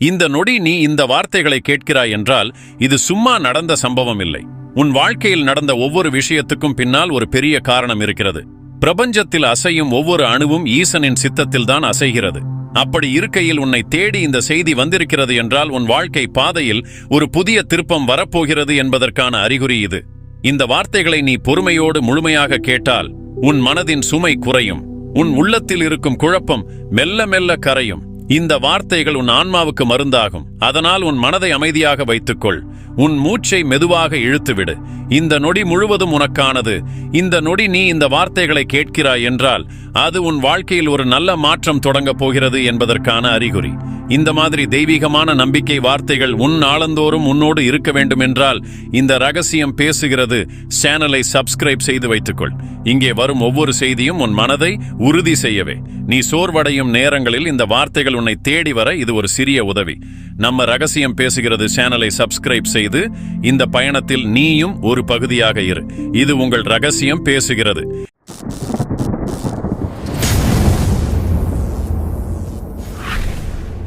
இந்த நொடி நீ இந்த வார்த்தைகளை கேட்கிறாய் என்றால் இது சும்மா நடந்த சம்பவம் இல்லை உன் வாழ்க்கையில் நடந்த ஒவ்வொரு விஷயத்துக்கும் பின்னால் ஒரு பெரிய காரணம் இருக்கிறது. பிரபஞ்சத்தில் அசையும் ஒவ்வொரு அணுவும் ஈசனின் சித்தத்தில் தான் அசைகிறது. அப்படி இருக்கையில் உன்னை தேடி இந்த செய்தி வந்திருக்கிறது என்றால் உன் வாழ்க்கை பாதையில் ஒரு புதிய திருப்பம் வரப்போகிறது என்பதற்கான அறிகுறி இது. இந்த வார்த்தைகளை நீ பொறுமையோடு முழுமையாக கேட்டால் உன் மனதின் சுமை குறையும். உன் உள்ளத்தில் இருக்கும் குழப்பம் மெல்ல மெல்ல கரையும். இந்த வார்த்தைகள் உன் ஆன்மாவுக்கு மருந்தாகும். அதனால் உன் மனதை அமைதியாக வைத்துக்கொள். உன் மூச்சை மெதுவாக இழுத்துவிடு. இந்த நொடி முழுவதும் உனக்கானது. இந்த நொடி நீ இந்த வார்த்தைகளை கேட்கிறாய் என்றால் அது உன் வாழ்க்கையில் ஒரு நல்ல மாற்றம் தொடங்கப் போகிறது என்பதற்கான அறிகுறி. இந்த மாதிரி தெய்வீகமான நம்பிக்கை வார்த்தைகள் உன் நாளந்தோறும் உன்னோடு இருக்க வேண்டும் என்றால் இந்த ரகசியம் பேசுகிறது. சேனலை சப்ஸ்கிரைப் செய்து வைத்துக்கொள். இங்கே வரும் ஒவ்வொரு செய்தியும் உன் மனதை உறுதி செய்யவே. நீ சோர்வடையும் நேரங்களில் இந்த வார்த்தைகள் உன்னை தேடி வர இது ஒரு சிறிய உதவி. நம்ம ரகசியம் பேசுகிறது சேனலை சப்ஸ்கிரைப் செய்து இந்த பயணத்தில் நீயும் ஒரு பகுதியாக இரு. இது உங்கள் ரகசியம் பேசுகிறது.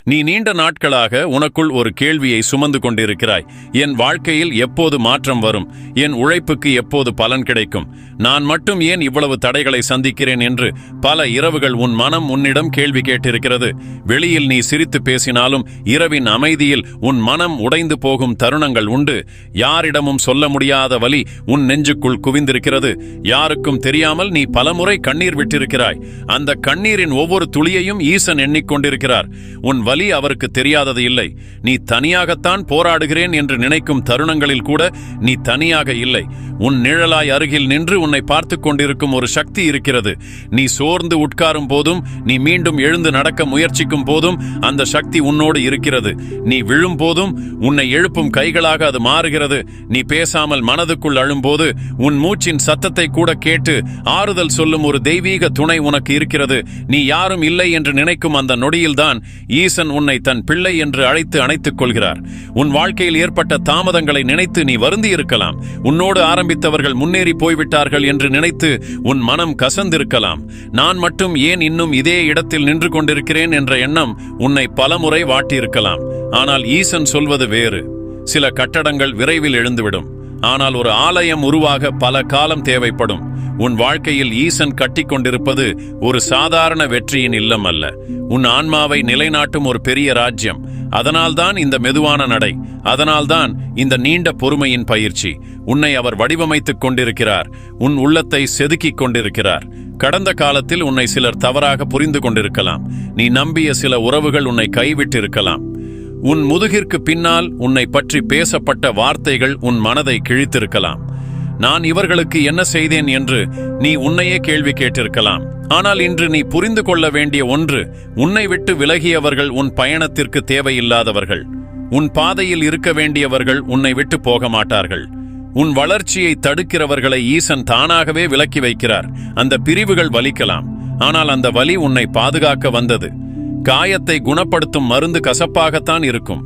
நீ நீண்ட நாட்களாக உனக்குள் ஒரு கேள்வியை சுமந்து கொண்டிருக்கிறாய். என் வாழ்க்கையில் எப்போது மாற்றம் வரும்? என் உழைப்புக்கு எப்போது பலன் கிடைக்கும்? நான் மட்டும் ஏன் இவ்வளவு தடைகளை சந்திக்கிறேன் என்று பல இரவுகள் உன் மனம் உன்னிடம் கேள்வி கேட்டிருக்கிறது. வெளியில் நீ சிரித்து பேசினாலும் இரவின் அமைதியில் உன் மனம் உடைந்து போகும் தருணங்கள் உண்டு. யாரிடமும் சொல்ல முடியாத வலி உன் நெஞ்சுக்குள் குவிந்திருக்கிறது. யாருக்கும் தெரியாமல் நீ பலமுறை கண்ணீர் விட்டிருக்கிறாய். அந்த கண்ணீரின் ஒவ்வொரு துளியையும் ஈசன் எண்ணிக்கொண்டிருக்கிறார். உன் வலி அவருக்கு தெரியாதது இல்லை. நீ தனியாகத்தான் போராடுகிறேன் என்று நினைக்கும் தருணங்களில் கூட நீ தனியாக இல்லை. உன் நிழலாய் அருகில் நின்று உன்னை பார்த்து கொண்டிருக்கும் ஒரு சக்தி இருக்கிறது. நீ சோர்ந்து உட்காரும் போதும் நீ மீண்டும் எழுந்து நடக்க முயற்சிக்கும் போதும் அந்த சக்தி உன்னோடு இருக்கிறது. நீ விழும் போதும் உன்னை எழுப்பும் கைகளாக அது மாறுகிறது. நீ பேசாமல் மனதுக்குள் அழும்போது உன் மூச்சின் சத்தத்தை கூட கேட்டு ஆறுதல் சொல்லும் ஒரு தெய்வீக துணை உனக்கு இருக்கிறது. நீ யாரும் இல்லை என்று நினைக்கும் அந்த நொடியில்தான் ஈசன் உன்னை தன் பிள்ளை என்று அழைத்து அணைத்துக் கொள்கிறார். உன் வாழ்க்கையில் ஏற்பட்ட தாமதங்களை நினைத்து நீ வருந்தி இருக்கலாம் உன்னோடு ஆரம்பித்தவர்கள் முன்னேறி போய்விட்டார்கள் என்று நினைத்து உன் மனம் கசந்திருக்கலாம். நான் மட்டும் ஏன் இன்னும் இதே இடத்தில் நின்று கொண்டிருக்கிறேன் என்ற எண்ணம் உன்னை பலமுறை வாட்டியிருக்கலாம். ஆனால் ஈசன் சொல்வது வேறு. சில கட்டடங்கள் விரைவில் எழுந்துவிடும். ஆனால் ஒரு ஆலயம் உருவாக பல காலம் தேவைப்படும். உன் வாழ்க்கையில் ஈசன் கட்டிக்கொண்டிருப்பது ஒரு சாதாரண வெற்றியின் இல்லம் அல்ல. உன் ஆன்மாவை நிலைநாட்டும் ஒரு பெரிய ராஜ்யம். அதனால்தான் இந்த மெதுவான நடை. அதனால்தான் இந்த நீண்ட பொறுமையின் பயிற்சி. உன்னை அவர் வடிவமைத்துக் கொண்டிருக்கிறார். உன் உள்ளத்தை செதுக்கிக் கொண்டிருக்கிறார். கடந்த காலத்தில் உன்னை சிலர் தவறாக புரிந்து கொண்டிருக்கலாம். நீ நம்பிய சில உறவுகள் உன்னை கைவிட்டிருக்கலாம். உன் முதுகிற்கு பின்னால் உன்னை பற்றி பேசப்பட்ட வார்த்தைகள் உன் மனதை கிழித்திருக்கலாம். நான் இவர்களுக்கு என்ன செய்தேன் என்று நீ உன்னையே கேள்வி கேட்டிருக்கலாம். ஆனால் இன்று நீ புரிந்து கொள்ள வேண்டிய ஒன்று உன்னை விட்டு விலகியவர்கள் உன் பயணத்திற்கு தேவையில்லாதவர்கள். உன் பாதையில் இருக்க வேண்டியவர்கள் உன்னை விட்டு போக மாட்டார்கள். உன் வளர்ச்சியை தடுக்கிறவர்களை ஈசன் தானாகவே விலக்கி வைக்கிறார். அந்த பிரிவுகள் வலிக்கலாம். ஆனால் அந்த வலி உன்னை பாதுகாக்க வந்தது. காயத்தை குணப்படுத்தும் மருந்து கசப்பாகத்தான் இருக்கும்.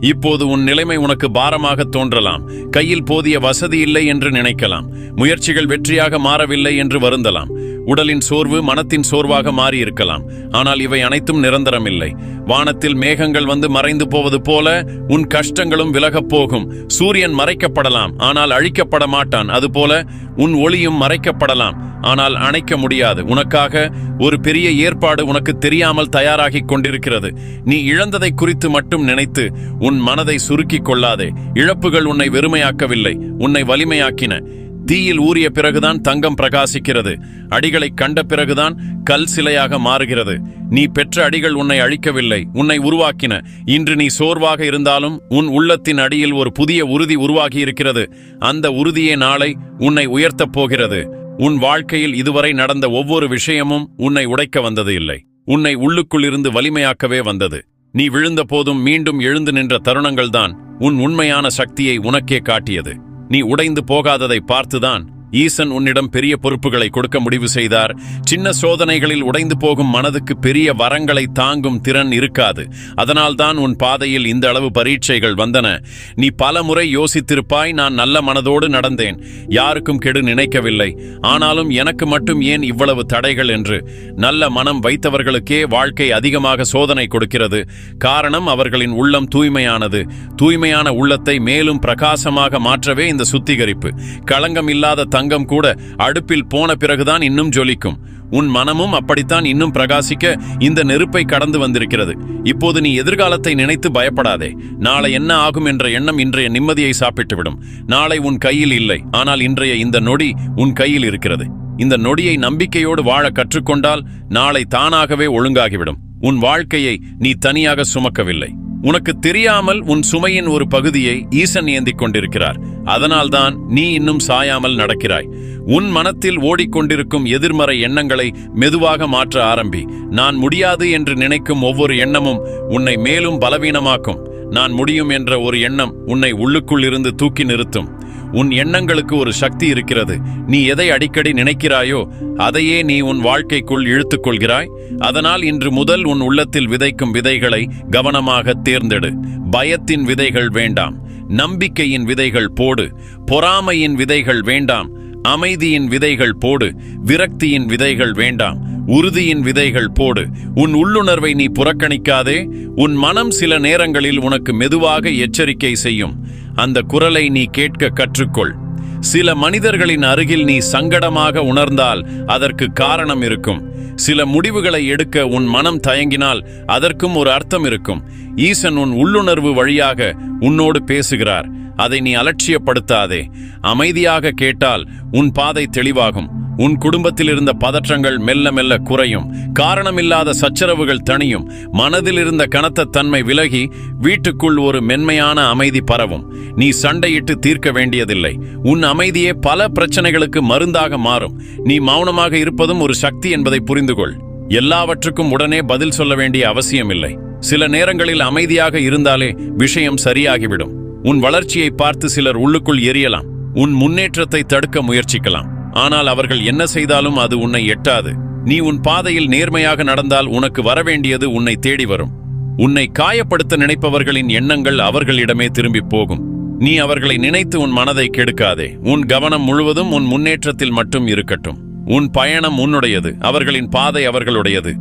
இப்போது உன் நிலைமை உனக்கு பாரமாக தோன்றலாம். கையில் போதிய வசதி இல்லை என்று நினைக்கலாம். முயற்சிகள் வெற்றியாக மாறவில்லை என்று வருந்தலாம். உடலின் சோர்வு மனத்தின் சோர்வாக மாறியிருக்கலாம். ஆனால் இவை அனைத்தும் நிரந்தரமில்லை. வானத்தில் மேகங்கள் வந்து மறைந்து போவது போல உன் கஷ்டங்களும் விலகப் போகும். சூரியன் மறைக்கப்படலாம் ஆனால் அழிக்கப்பட மாட்டான். அதுபோல உன் ஒளியும் மறைக்கப்படலாம் ஆனால் அணைக்க முடியாது. உனக்காக ஒரு பெரிய ஏற்பாடு உனக்கு தெரியாமல் தயாராகிக் கொண்டிருக்கிறது. நீ இழந்ததை குறித்து மட்டும் நினைத்து உன் மனதை சுருக்கிக் கொள்ளாதே. இழப்புகள் உன்னை வெறுமையாக்கவில்லை உன்னை வலிமையாக்கின. தீயில் ஊறிய பிறகுதான் தங்கம் பிரகாசிக்கிறது. அடிகளை கண்ட பிறகுதான் கல் சிலையாக மாறுகிறது. நீ பெற்ற அடிகள் உன்னை அழிக்கவில்லை உன்னை உருவாக்கின. இன்று நீ சோர்வாக இருந்தாலும் உன் உள்ளத்தின் அடியில் ஒரு புதிய உறுதி உருவாகி இருக்கிறது அந்த உறுதியே நாளை உன்னை உயர்த்தப் போகிறது. உன் வாழ்க்கையில் இதுவரை நடந்த ஒவ்வொரு விஷயமும் உன்னை உடைக்க வந்தது இல்லை. உன்னை உள்ளுக்குள் இருந்து வலிமையாக்கவே வந்தது. நீ விழுந்த போதும் மீண்டும் எழுந்து நின்ற தருணங்கள்தான் உன் உண்மையான சக்தியை உனக்கே காட்டியது. நீ உடைந்து போகாததை பார்த்துதான். ஈசன் உன்னிடம் பெரிய பொறுப்புகளை கொடுக்க முடிவு செய்தார். சின்ன சோதனைகளில் உடைந்து போகும் மனதுக்கு பெரிய வரங்களை தாங்கும் திறன் இருக்காது. அதனால்தான் உன் பாதையில் இந்த அளவு பரீட்சைகள் வந்தன. நீ பல முறை யோசித்திருப்பாய் நான் நல்ல மனதோடு நடந்தேன். யாருக்கும் கெடு நினைக்கவில்லை. ஆனாலும் எனக்கு மட்டும் ஏன் இவ்வளவு தடைகள் என்று. நல்ல மனம் வைத்தவர்களுக்கே வாழ்க்கை அதிகமாக சோதனை கொடுக்கிறது. காரணம் அவர்களின் உள்ளம் தூய்மையானது. தூய்மையான உள்ளத்தை மேலும் பிரகாசமாக மாற்றவே இந்த சுத்திகரிப்பு. களங்கம் இல்லாத தங்கம் கூட அடுப்பில் போன பிறகுதான் இன்னும் ஜொலிக்கும். உன் மனமும் அப்படித்தான் இன்னும் பிரகாசிக்க இந்த நெருப்பை கடந்து வந்திருக்கிறது. இப்போது நீ எதிர்காலத்தை நினைத்து பயப்படாதே. நாளை என்ன ஆகும் என்ற எண்ணம் இன்றைய நிம்மதியை சாப்பிட்டுவிடும். நாளை உன் கையில் இல்லை. ஆனால் இன்றைய இந்த நொடி உன் கையில் இருக்கிறது. இந்த நொடியை நம்பிக்கையோடு வாழ கற்றுக்கொண்டால் நாளை தானாகவே ஒழுங்காகிவிடும். உன் வாழ்க்கையை நீ தனியாக சுமக்கவில்லை. உனக்கு தெரியாமல் உன் சுமையின் ஒரு பகுதியை ஈசன் ஏந்திக் கொண்டிருக்கிறார். அதனால்தான் நீ இன்னும் சாயாமல் நடக்கிறாய். உன் மனத்தில் ஓடிக்கொண்டிருக்கும் எதிர்மறை எண்ணங்களை மெதுவாக மாற்ற ஆரம்பி. நான் முடியாது என்று நினைக்கும் ஒவ்வொரு எண்ணமும் உன்னை மேலும் பலவீனமாக்கும். நான் முடியும் என்ற ஒரு எண்ணம் உன்னை உள்ளுக்குள் இருந்து தூக்கி நிறுத்தும். உன் எண்ணங்களுக்கு ஒரு சக்தி இருக்கிறது. நீ எதை அடிக்கடி நினைக்கிறாயோ அதையே நீ உன் வாழ்க்கைக்குள் இழுத்துக்கொள்கிறாய். அதனால் இன்று முதல் உன் உள்ளத்தில் விதைக்கும் விதைகளை கவனமாக தேர்ந்தெடு. பயத்தின் விதைகள் வேண்டாம். நம்பிக்கையின் விதைகள் போடு. பொறாமையின் விதைகள் வேண்டாம். அமைதியின் விதைகள் போடு. விரக்தியின் விதைகள் வேண்டாம். உறுதியின் விதைகள் போடு. உன் உள்ளுணர்வை நீ புறக்கணிக்காதே. உன் மனம் சில நேரங்களில் உனக்கு மெதுவாக எச்சரிக்கை செய்யும். அந்த குரலை நீ கேட்க கற்றுக்கொள். சில மனிதர்களின் அருகில் நீ சங்கடமாக உணர்ந்தால் அதற்கு காரணம் இருக்கும். சில முடிவுகளை எடுக்க உன் மனம் தயங்கினால் அதற்கும் ஒரு அர்த்தம் இருக்கும். ஈசன் உன் உள்ளுணர்வு வழியாக உன்னோடு பேசுகிறார். அதை நீ அலட்சியப்படுத்தாதே. அமைதியாக கேட்டால் உன் பாதை தெளிவாகும். உன் குடும்பத்தில் இருந்த பதற்றங்கள் மெல்ல மெல்ல குறையும். காரணமில்லாத சச்சரவுகள் தணியும். மனதில் இருந்த கனத்த தன்மை விலகி வீட்டுக்குள் ஒரு மென்மையான அமைதி பரவும். நீ சண்டையிட்டு தீர்க்க வேண்டியதில்லை. உன் அமைதியே பல பிரச்சனைகளுக்கு மருந்தாக மாறும். நீ மௌனமாக இருப்பதும் ஒரு சக்தி என்பதை புரிந்து கொள் எல்லாவற்றுக்கும் உடனே பதில் சொல்ல வேண்டிய அவசியமில்லை. சில நேரங்களில் அமைதியாக இருந்தாலே விஷயம் சரியாகிவிடும். உன் வளர்ச்சியை பார்த்து சிலர் உள்ளுக்குள் எரியலாம். உன் முன்னேற்றத்தை தடுக்க முயற்சிக்கலாம். ஆனால் அவர்கள் என்ன செய்தாலும் அது உன்னை எட்டாது. நீ உன் பாதையில் நேர்மையாக நடந்தால் உனக்கு வரவேண்டியது உன்னை தேடி வரும். உன்னை காயப்படுத்த நினைப்பவர்களின் எண்ணங்கள் அவர்களிடமே திரும்பி போகும். நீ அவர்களை நினைத்து உன் மனதை கெடுக்காதே. உன் கவனம் முழுவதும் உன் முன்னேற்றத்தில் மட்டும் இருக்கட்டும். உன் பயணம் உன்னுடையது. அவர்களின் பாதை அவர்களுடையது.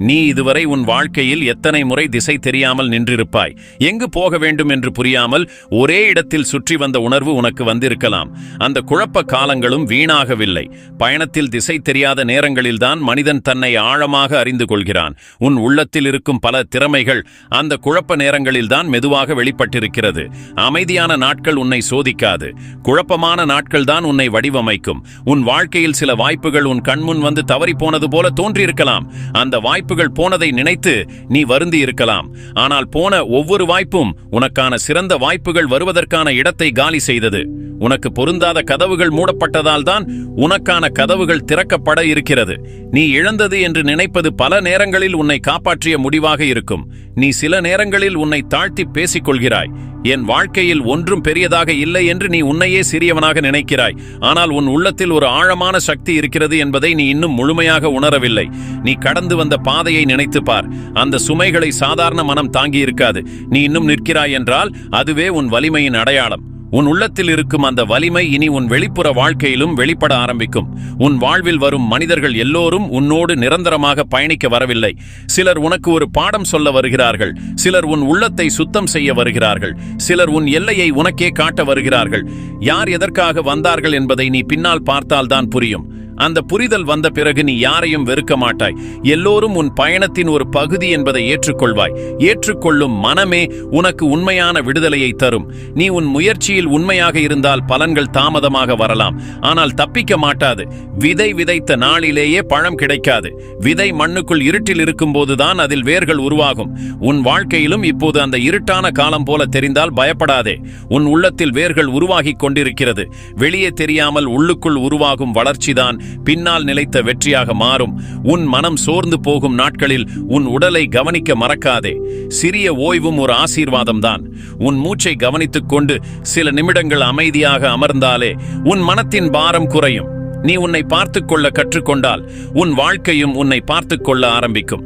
நீ இதுவரை உன் வாழ்க்கையில் எத்தனை முறை திசை தெரியாமல் நின்றிருப்பாய்? எங்கு போக வேண்டும் என்று புரியாமல் ஒரே இடத்தில் சுற்றி வந்த உணர்வு உனக்கு வந்திருக்கலாம். அந்த குழப்ப காலங்களும் வீணாகவில்லை. பயணத்தில் திசை தெரியாத நேரங்களில்தான் மனிதன் தன்னை ஆழமாக அறிந்து கொள்கிறான். உன் உள்ளத்தில் இருக்கும் பல திறமைகள் அந்த குழப்ப நேரங்களில்தான் மெதுவாக வெளிப்பட்டிருக்கிறது. அமைதியான நாட்கள் உன்னை சோதிக்காது. குழப்பமான நாட்கள் தான் உன்னை வடிவமைக்கும். உன் வாழ்க்கையில் சில வாய்ப்புகள் உன் கண்முன் வந்து தவறிப்போனது போனது போல தோன்றியிருக்கலாம். அந்த வாய்ப்பு வாய்ப்புகள் போனதை நினைத்து நீ வருந்தி இருக்கலாம். ஆனால் போன ஒவ்வொரு வாய்ப்பும் உனக்கான சிறந்த வாய்ப்புகள் வருவதற்கான இடத்தை காலி செய்தது. உனக்கு பொருந்தாத கதவுகள் மூடப்பட்டதால் தான் உனக்கான கதவுகள் திறக்கப்பட இருக்கிறது. நீ இழந்தது என்று நினைப்பது பல நேரங்களில் உன்னை காப்பாற்றிய முடிவாக இருக்கும். நீ சில நேரங்களில் உன்னை தாழ்த்தி பேசிக் கொள்கிறாய் என் வாழ்க்கையில் ஒன்றும் பெரியதாக இல்லை என்று நீ உன்னையே சிறியவனாக நினைக்கிறாய். ஆனால் உன் உள்ளத்தில் ஒரு ஆழமான சக்தி இருக்கிறது என்பதை நீ இன்னும் முழுமையாக உணரவில்லை. நீ கடந்து வந்த பாதையை நினைத்துப் பார். அந்த சுமைகளை சாதாரண மனம் தாங்கி இருக்காது. நீ இன்னும் நிற்கிறாய் என்றால் அதுவே உன் வலிமையின் அடையாளம். உன் உள்ளத்தில் இருக்கும் அந்த வலிமை இனி உன் வெளிப்புற வாழ்க்கையிலும் வெளிப்பட ஆரம்பிக்கும். உன் வாழ்வில் வரும் மனிதர்கள் எல்லோரும் உன்னோடு நிரந்தரமாக பயணிக்க வரவில்லை. சிலர் உனக்கு ஒரு பாடம் சொல்ல வருகிறார்கள். சிலர் உன் உள்ளத்தை சுத்தம் செய்ய வருகிறார்கள். சிலர் உன் எல்லையை உனக்கே காட்ட வருகிறார்கள். யார் எதற்காக வந்தார்கள் என்பதை நீ பின்னால் பார்த்தால்தான் புரியும். அந்த புரிதல் வந்த பிறகு நீ யாரையும் வெறுக்க மாட்டாய். எல்லோரும் உன் பயணத்தின் ஒரு பகுதி என்பதை ஏற்றுக்கொள்வாய். ஏற்றுக்கொள்ளும் மனமே உனக்கு உண்மையான விடுதலையை தரும். நீ உன் முயற்சியில் உண்மையாக இருந்தால் பலன்கள் தாமதமாக வரலாம். ஆனால் தப்பிக்க மாட்டாது. விதை விதைத்த நாளிலேயே பழம் கிடைக்காது. விதை மண்ணுக்குள் இருட்டில் இருக்கும்போதுதான் அதில் வேர்கள் உருவாகும். உன் வாழ்க்கையிலும் இப்போது அந்த இருட்டான காலம் போல தெரிந்தால் பயப்படாதே. உன் உள்ளத்தில் வேர்கள் உருவாகிக் கொண்டிருக்கிறது. வெளியே தெரியாமல் உள்ளுக்குள் உருவாகும் வளர்ச்சிதான் பின்னால் நிலைத்த வெற்றியாக மாறும். உன் மனம் சோர்ந்து போகும் நாட்களில் உன் உடலை கவனிக்க மறக்காதே. சிறிய ஓய்வும் ஒரு ஆசீர்வாதம்தான். உன் மூச்சை கவனித்துக் கொண்டு சில நிமிடங்கள் அமைதியாக அமர்ந்தாலே உன் மனத்தின் பாரம் குறையும். நீ உன்னை பார்த்து கொள்ள கற்றுக்கொண்டால் உன் வாழ்க்கையும் உன்னை பார்த்து கொள்ள ஆரம்பிக்கும்.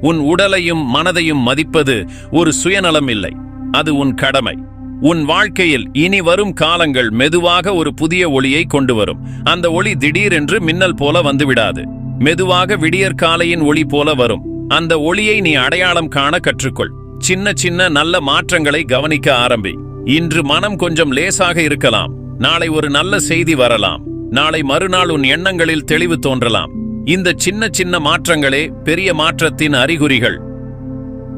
உன் உடலையும் மனதையும் மதிப்பது ஒரு சுயநலம் இல்லை அது உன் கடமை. உன் வாழ்க்கையில் இனி வரும் காலங்கள் மெதுவாக ஒரு புதிய ஒளியை கொண்டு வரும் அந்த ஒளி திடீரென்று மின்னல் போல வந்துவிடாது. மெதுவாக விடியற்காலையின் ஒளி போல வரும். அந்த ஒளியை நீ அடையாளம் காண கற்றுக்கொள். சின்ன சின்ன நல்ல மாற்றங்களை கவனிக்க ஆரம்பி. இன்று மனம் கொஞ்சம் லேசாக இருக்கலாம். நாளை ஒரு நல்ல செய்தி வரலாம். நாளை மறுநாள் உன் எண்ணங்களில் தெளிவு தோன்றலாம். இந்த சின்ன சின்ன மாற்றங்களே பெரிய மாற்றத்தின் அறிகுறிகள்.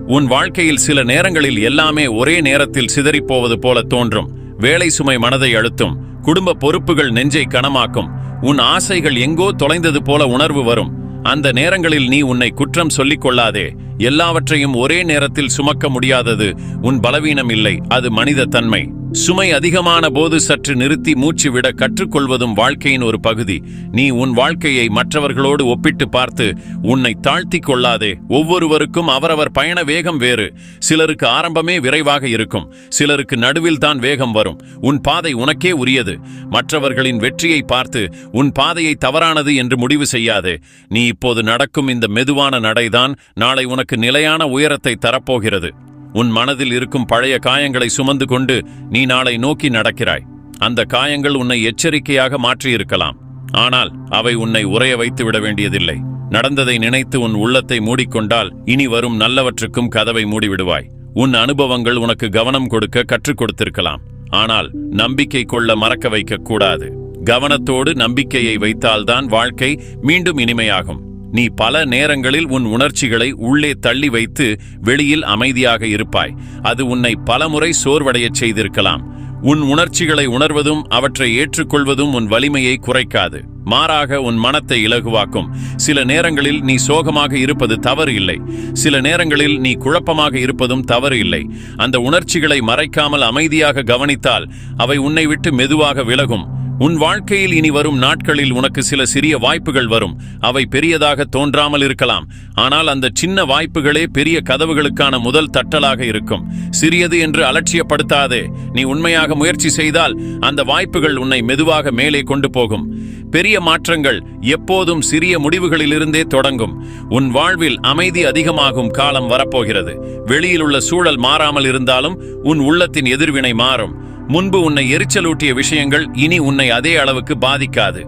உன் வாழ்க்கையில் சில நேரங்களில் எல்லாமே ஒரே நேரத்தில் சிதறிப் போவது போல தோன்றும். வேலை சுமை மனதை அழுத்தும். குடும்ப பொறுப்புகள் நெஞ்சை கனமாக்கும். உன் ஆசைகள் எங்கோ தொலைந்தது போல உணர்வு வரும். அந்த நேரங்களில் நீ உன்னை குற்றம் சொல்லிக் கொள்ளாதே. எல்லாவற்றையும் ஒரே நேரத்தில் சுமக்க முடியாதது உன் பலவீனம் இல்லை அது மனித தன்மை. சுமை அதிகமான போது சற்று நிறுத்தி மூச்சு விட கற்றுக்கொள்வதும் வாழ்க்கையின் ஒரு பகுதி. நீ உன் வாழ்க்கையை மற்றவர்களோடு ஒப்பிட்டு பார்த்து உன்னை தாழ்த்தி கொள்ளாதே. ஒவ்வொருவருக்கும் அவரவர் பயண வேகம் வேறு. சிலருக்கு ஆரம்பமே விரைவாக இருக்கும். சிலருக்கு நடுவில் தான் வேகம் வரும். உன் பாதை உனக்கே உரியது. மற்றவர்களின் வெற்றியை பார்த்து உன் பாதையை தவறானது என்று முடிவு செய்யாதே. நீ இப்போது நடக்கும் இந்த மெதுவான நடைதான் நாளை உனக்கு நிலையான உயரத்தை தரப்போகிறது. உன் மனதில் இருக்கும் பழைய காயங்களை சுமந்து கொண்டு நீ நாளை நோக்கி நடக்கிறாய். அந்த காயங்கள் உன்னை எச்சரிக்கையாக மாற்றியிருக்கலாம். ஆனால் அவை உன்னை உறைய வைத்து விட வேண்டியதில்லை. நடந்ததை நினைத்து உன் உள்ளத்தை மூடிக்கொண்டால் இனி வரும் நல்லவற்றுக்கும் கதவை மூடிவிடுவாய். உன் அனுபவங்கள் உனக்கு கவனம் கொடுக்க கற்றுக் கொடுத்திருக்கலாம். ஆனால் நம்பிக்கை கொள்ள மறக்க வைக்கக்கூடாது. கவனத்தோடு நம்பிக்கையை வைத்தால்தான் வாழ்க்கை மீண்டும் இனிமையாகும். நீ பல நேரங்களில் உன் உணர்ச்சிகளை உள்ளே தள்ளி வைத்து வெளியில் அமைதியாக இருப்பாய். அது உன்னை பலமுறை சோர்வடையச் செய்திருக்கலாம். உன் உணர்ச்சிகளை உணர்வதும் அவற்றை ஏற்றுக்கொள்வதும் உன் வலிமையை குறைக்காது. மாறாக உன் மனத்தை இலகுவாக்கும். சில நேரங்களில் நீ சோகமாக இருப்பது தவறு இல்லை சில நேரங்களில் நீ குழப்பமாக இருப்பதும் தவறு இல்லை அந்த உணர்ச்சிகளை மறைக்காமல் அமைதியாக கவனித்தால் அவை உன்னை விட்டு மெதுவாக விலகும். உன் வாழ்க்கையில் இனி வரும் நாட்களில் உனக்கு சில சிறிய வாய்ப்புகள் வரும். அவை பெரியதாக தோன்றாமல் இருக்கலாம். ஆனால் அந்த சின்ன வாய்ப்புகளே பெரிய கதவுகளுக்கான முதல் தட்டலாக இருக்கும். சிறியது என்று அலட்சியப்படுத்தாதே. நீ உண்மையாக முயற்சி செய்தால் அந்த வாய்ப்புகள் உன்னை மெதுவாக மேலே கொண்டு போகும். பெரிய மாற்றங்கள் எப்போதும் சிறிய முடிவுகளிலிருந்தே தொடங்கும். உன் வாழ்வில் அமைதி அதிகமாகும் காலம் வரப்போகிறது. வெளியில் உள்ள சூழல் மாறாமல் இருந்தாலும் உன் உள்ளத்தின் எதிர்வினை மாறும். முன்பு உன்னை எரிச்சலூட்டிய விஷயங்கள் இனி உன்னை அதே அளவுக்கு பாதிக்காது.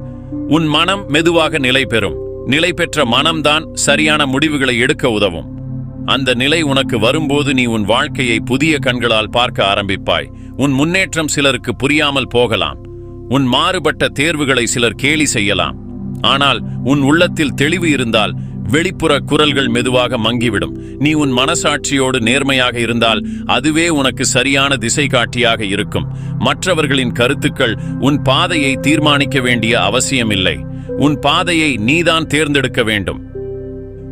உன் மனம் மெதுவாக நிலை பெறும். நிலை பெற்ற மனம்தான் சரியான முடிவுகளை எடுக்க உதவும். அந்த நிலை உனக்கு வரும்போது நீ உன் வாழ்க்கையை புதிய கண்களால் பார்க்க ஆரம்பிப்பாய். உன் முன்னேற்றம் சிலருக்கு புரியாமல் போகலாம். உன் மாறுபட்ட தேர்வுகளை சிலர் கேலி செய்யலாம். ஆனால் உன் உள்ளத்தில் தெளிவு இருந்தால் வெளிப்புற குரல்கள் மெதுவாக மங்கிவிடும். நீ உன் மனசாட்சியோடு நேர்மையாக இருந்தால் அதுவே உனக்கு சரியான திசை காட்டியாக இருக்கும். மற்றவர்களின் கருத்துக்கள் உன் பாதையை தீர்மானிக்க வேண்டிய அவசியமில்லை. உன் பாதையை நீதான் தேர்ந்தெடுக்க வேண்டும்.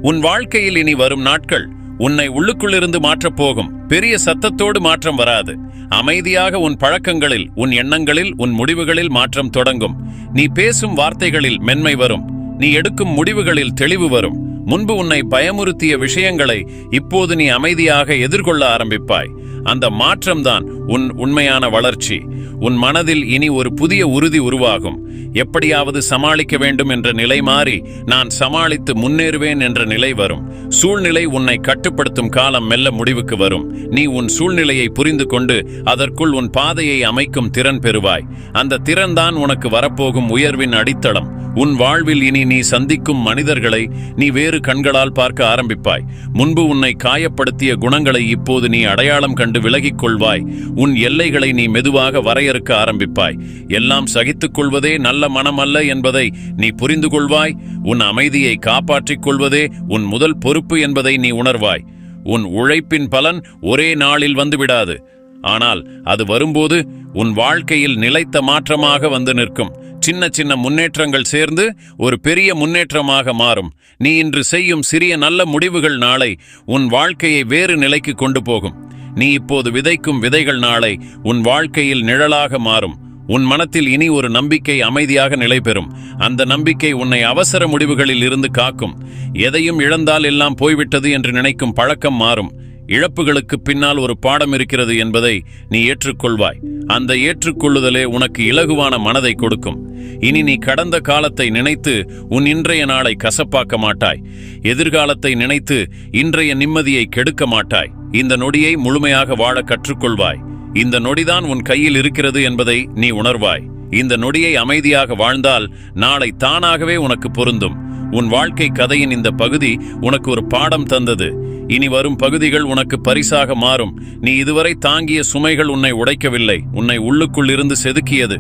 உன் வாழ்க்கையில் இனி வரும் நாட்கள் உன்னை உள்ளுக்குள்ளிருந்து மாற்றப் போகும். பெரிய சத்தத்தோடு மாற்றம் வராது. அமைதியாக உன் பழக்கங்களில் உன் எண்ணங்களில் உன் முடிவுகளில் மாற்றம் தொடங்கும். நீ பேசும் வார்த்தைகளில் மென்மை வரும். நீ எடுக்கும் முடிவுகளில் தெளிவு வரும். முன்பு உன்னை பயமுறுத்திய விஷயங்களை இப்போது நீ அமைதியாக எதிர்கொள்ள ஆரம்பிப்பாய். அந்த மாற்றம்தான் உன் உண்மையான வளர்ச்சி. உன் மனதில் இனி ஒரு புதிய உறுதி உருவாகும். எப்படியாவது சமாளிக்க வேண்டும் என்ற நிலை மாறி நான் சமாளித்து முன்னேறுவேன் என்ற நிலை வரும். சூழ்நிலை உன்னை கட்டுப்படுத்தும் காலம் மெல்ல முடிவுக்கு வரும். நீ உன் சூழ்நிலையை புரிந்து கொண்டு அதற்குள் உன் பாதையை அமைக்கும் திறன் பெறுவாய். அந்த திறன்தான் உனக்கு வரப்போகும் உயர்வின் அடித்தளம். உன் வாழ்வில் இனி நீ சந்திக்கும் மனிதர்களை நீ வேறு கண்களால் பார்க்க ஆரம்பிப்பாய். முன்பு உன்னை காயப்படுத்திய குணங்களை இப்போது நீ அடையாளம் கண்டு விலகிக் கொள்வாய் உன் எல்லைகளை நீ மெதுவாக வரையறுக்க ஆரம்பிப்பாய். எல்லாம் சகித்துக் கொள்வதே நல்ல மனம் அல்ல என்பதை நீ புரிந்து கொள்வாய் உன் அமைதியை காப்பாற்றிக் கொள்வதே உன் முதல் பொறுப்பு என்பதை நீ உணர்வாய். உன் உழைப்பின் பலன் ஒரே நாளில் வந்துவிடாது. ஆனால் அது வரும்போது உன் வாழ்க்கையில் நிலைத்த மாற்றமாக வந்து நிற்கும். சின்ன சின்ன முன்னேற்றங்கள் சேர்ந்து ஒரு பெரிய முன்னேற்றமாக மாறும். நீ இன்று செய்யும் சிறிய நல்ல முடிவுகள் நாளை உன் வாழ்க்கையை வேறு நிலைக்கு கொண்டு போகும். நீ இப்போது விதைக்கும் விதைகள் நாளை உன் வாழ்க்கையில் நிழலாக மாறும். உன் மனத்தில் இனி ஒரு நம்பிக்கை அமைதியாக நிலை பெறும் அந்த நம்பிக்கை உன்னை அவசர முடிவுகளில் இருந்து காக்கும். எதையும் இழந்தால் எல்லாம் போய்விட்டது என்று நினைக்கும் பழக்கம் மாறும். இழப்புகளுக்கு பின்னால் ஒரு பாடம் இருக்கிறது என்பதை நீ ஏற்றுக்கொள்வாய். அந்த ஏற்றுக்கொள்ளுதலே உனக்கு இலகுவான மனதை கொடுக்கும். இனி நீ கடந்த காலத்தை நினைத்து உன் இன்றைய நாளை கசப்பாக்க மாட்டாய். எதிர்காலத்தை நினைத்து இன்றைய நிம்மதியை கெடுக்க மாட்டாய். இந்த நொடியை முழுமையாக வாழ கற்றுக்கொள்வாய். இந்த நொடிதான் உன் கையில் இருக்கிறது என்பதை நீ உணர்வாய். இந்த நொடியை அமைதியாக வாழ்ந்தால் நாளை தானாகவே உனக்கு பொருந்தும். உன் வாழ்க்கை கதையின் இந்த பகுதி உனக்கு ஒரு பாடம் தந்தது. இனி வரும் பகுதிகள் உனக்கு பரிசாக மாறும். நீ இதுவரை தாங்கிய சுமைகள் உன்னை உடைக்கவில்லை. உன்னை உள்ளுக்குள் இருந்து செதுக்கியது.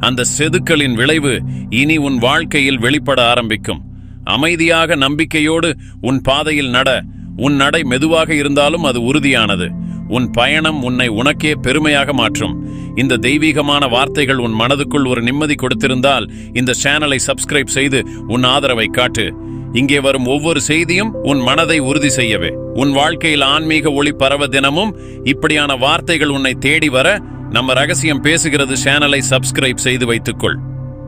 அந்த செதுக்கலின் விளைவு இனி உன் வாழ்க்கையில் வெளிப்பட ஆரம்பிக்கும். அமைதியாக நம்பிக்கையோடு உன் பாதையில் நட. உன் நடை மெதுவாக இருந்தாலும் அது உறுதியானது. உன் பயணம் உன்னை உனக்கே பெருமையாக மாற்றும். இந்த தெய்வீகமான வார்த்தைகள் உன் மனதுக்குள் ஒரு நிம்மதி கொடுத்திருந்தால் இந்த சேனலை சப்ஸ்கிரைப் செய்து உன் ஆதரவை காட்டு. இங்கே வரும் ஒவ்வொரு செய்தியும் உன் மனதை உறுதி செய்யவே. உன் வாழ்க்கையில் ஆன்மீக ஒளி பரவ தினமும் இப்படியான வார்த்தைகள் உன்னை தேடி வர நம்ம ரகசியம் பேசுகிறது சேனலை சப்ஸ்கிரைப் செய்து வைத்துக்கொள்.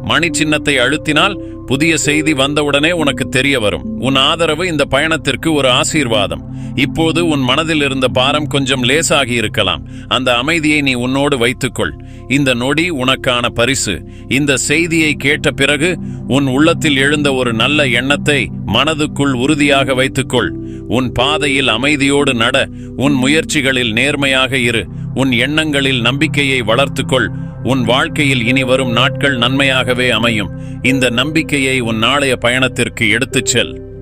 மணி சின்னத்தை அழுத்தினால் புதிய செய்தி வந்தவுடனே உனக்கு தெரிய வரும். உன் ஆதரவு இந்த பயணத்திற்கு ஒரு ஆசீர்வாதம். இப்போது உன் மனதில் இருந்த பாரம் கொஞ்சம் லேசாகி இருக்கலாம். அந்த அமைதியை நீ உன்னோடு வைத்துக்கொள். இந்த நொடி உனக்கான பரிசு. இந்த செய்தியை கேட்ட பிறகு உன் உள்ளத்தில் எழுந்த ஒரு நல்ல எண்ணத்தை மனதுக்குள் உறுதியாக வைத்துக்கொள். உன் பாதையில் அமைதியோடு நட. உன் முயற்சிகளில் நேர்மையாக இரு. உன் எண்ணங்களில் நம்பிக்கையை வளர்த்துக்கொள். உன் வாழ்க்கையில் இனி வரும் நாட்கள் நன்மையாகவே அமையும். இந்த நம்பிக்கை வாழ்க்கையை உன் நாளைய பயணத்திற்கு எடுத்துச் செல்.